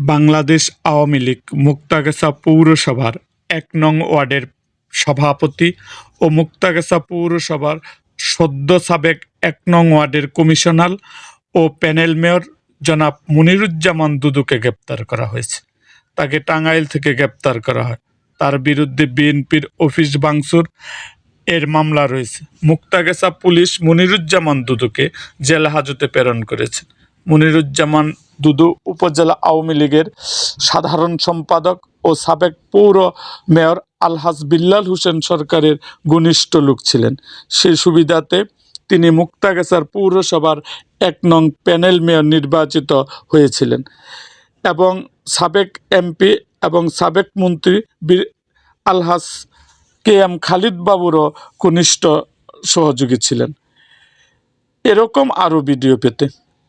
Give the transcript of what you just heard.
বাংলাদেশ আওয়ামী লীগ মুক্তাগাছা পৌরসভার এক নং ওয়ার্ডের সভাপতি ও মুক্তাগাছা পৌরসভার সদ্য সাবেক এক নং ওয়ার্ডের কমিশনার ও প্যানেল মেয়র জনাব মুনিরুজ্জামান দুদুকে গ্রেপ্তার করা হয়েছে। তাকে টাঙ্গাইল থেকে গ্রেপ্তার করা হয়। তার বিরুদ্ধে বিএনপির অফিস ভাঙচুর এর মামলা রয়েছে। মুক্তাগেসা পুলিশ মনিরুজ্জামান দুদুকে জেলা হাজতে প্রেরণ করেছে। মুনিরুজ্জামান দুদু উপজেলা আওয়ামী লীগের সাধারণ সম্পাদক ও সাবেক পৌর মেয়র আলহাজ বিল্লাল হোসেন সরকারের ঘনিষ্ঠ লোক ছিলেন। সেই সুবিধাতে তিনি মুক্তাগাছার পৌরসভার এক নং প্যানেল মেয়র নির্বাচিত হয়েছিলেন এবং সাবেক এমপি এবং সাবেক মন্ত্রী বীর আলহাজ কে এম খালিদ বাবুরও ঘনিষ্ঠ সহযোগী ছিলেন। এরকম আরও ভিডিও পেতে